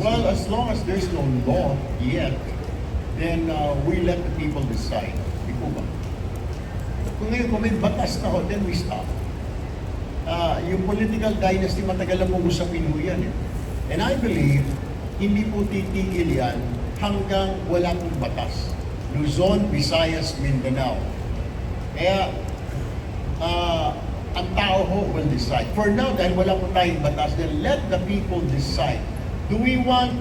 Well, as long as there's no law yet, then uh, we let the people decide. Di po ba? Kung ngayon, kung may batas na ho, then we stop. Uh, yung political dynasty, matagal na pong usapin ho yan. Eh. And I believe, hindi po titigil yan hanggang wala pong batas. Luzon, Visayas, Mindanao. Kaya, uh, ang tao ho will decide. For now, dahil wala po tayong batas, then let the people decide. Do we want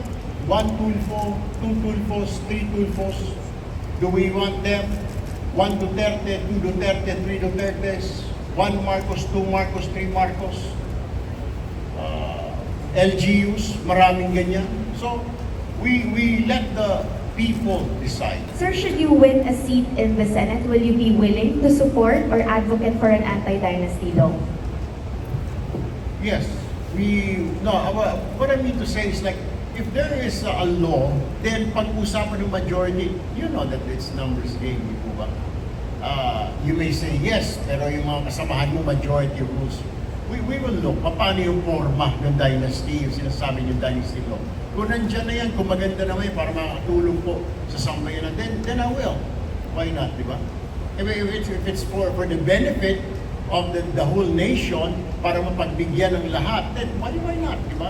one Tulfo, two Tulfos, three Tulfos? Do we want them one Duterte, two Duterte, three Dutertes, one Marcos, two Marcos, three Marcos? Uh, LGUs, maraming ganyan. So, we we let the people decide. Sir, should you win a seat in the Senate, will you be willing to support or advocate for an anti-dynasty law? Yes, we, no, uh, what I mean to say is like, if there is a law, then pag-usapan ng majority, you know that it's numbers game, di po ba? Uh, you may say yes, pero yung mga kasamahan mo, majority rules. We, we will look, paano yung forma ng dynasty, yung sinasabi yung dynasty law. Kung nandyan na yan, kung maganda naman yan, para makakatulong po sa sambayanan, then, then I will. Why not, di ba? If, if, it's, if it's for, for the benefit of the, the whole nation, para mapagbigyan ng lahat, then why, why not, di ba?